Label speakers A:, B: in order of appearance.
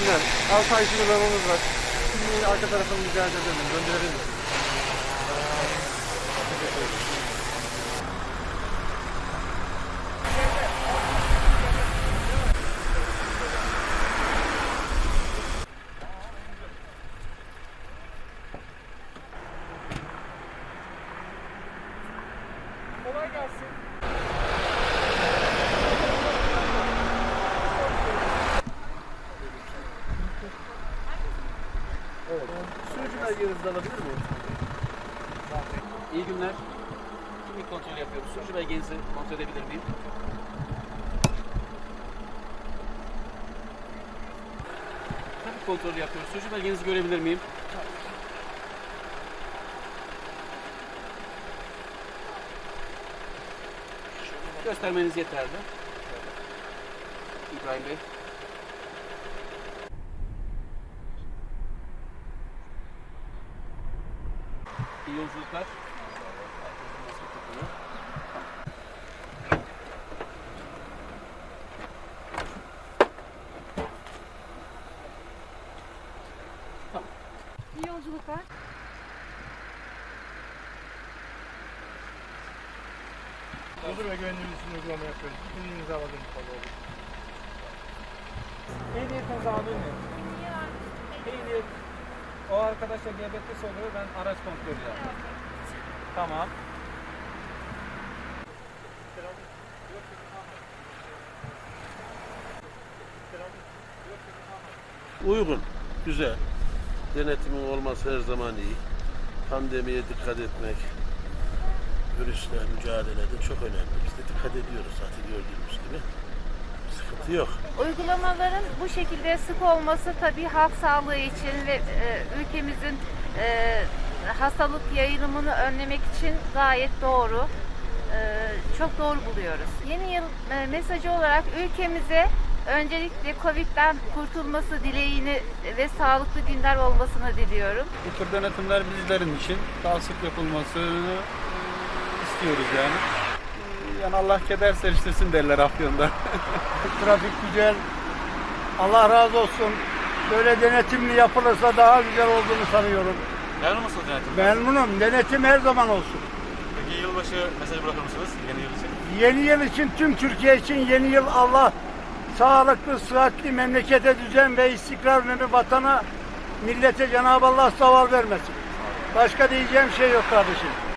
A: günler. Asayişimiz aramız var. Şimdi arka tarafını rica edelim. Gönderelim.
B: Kolay gelsin.
A: Sürücü belgenizi de alabilir miyim?
C: İyi günler. Kimlik kontrolü yapıyoruz. Sürücü belgenizi kontrol edebilir miyim? Trafik kontrolü yapıyoruz. Sürücü belgenizi görebilir miyim? Göstermeniz yeterli. İbrahim Bey. İyi yolculuklar.
D: İyi yolculuklar.
B: Huzur ve güvenliğimiz için uygulama yapıyoruz. Kimliğinizi alalım. Ehliyetinizi miyim? Ehliyet. O arkadaşa GBT'si oluyor. Ben araç kontrolü yapıyorum. Tamam.
E: Uygun, güzel. Denetimin olması her zaman iyi. Pandemiye dikkat etmek, virüsle mücadelede çok önemli. Biz de dikkat ediyoruz zaten gördüğümüz gibi. Sıkıntı yok.
D: Uygulamaların bu şekilde sık olması tabii halk sağlığı için ve e, ülkemizin e, hastalık yayılımını önlemek için gayet doğru. E, çok doğru buluyoruz. Yeni yıl e, mesajı olarak ülkemize öncelikle Covid'den kurtulması dileğini ve sağlıklı günler olmasını diliyorum.
B: Bu tür denetimler bizlerin için daha sık yapılmasını istiyoruz yani. Yani Allah keder seriştirsin derler Afyon'da.
F: Trafik güzel. Allah razı olsun. Böyle denetimli yapılırsa daha güzel olduğunu sanıyorum.
G: Memnun musunuz denetim?
F: Memnunum. Denetim her zaman olsun.
G: Peki yılbaşı mesajı bırakır mısınız yeni yıl için?
F: Yeni yıl için tüm Türkiye için yeni yıl Allah sağlıklı, sıhhatli memlekete düzen ve istikrar ve vatana, millete Cenab-ı Allah zaval vermesin. Başka diyeceğim şey yok kardeşim.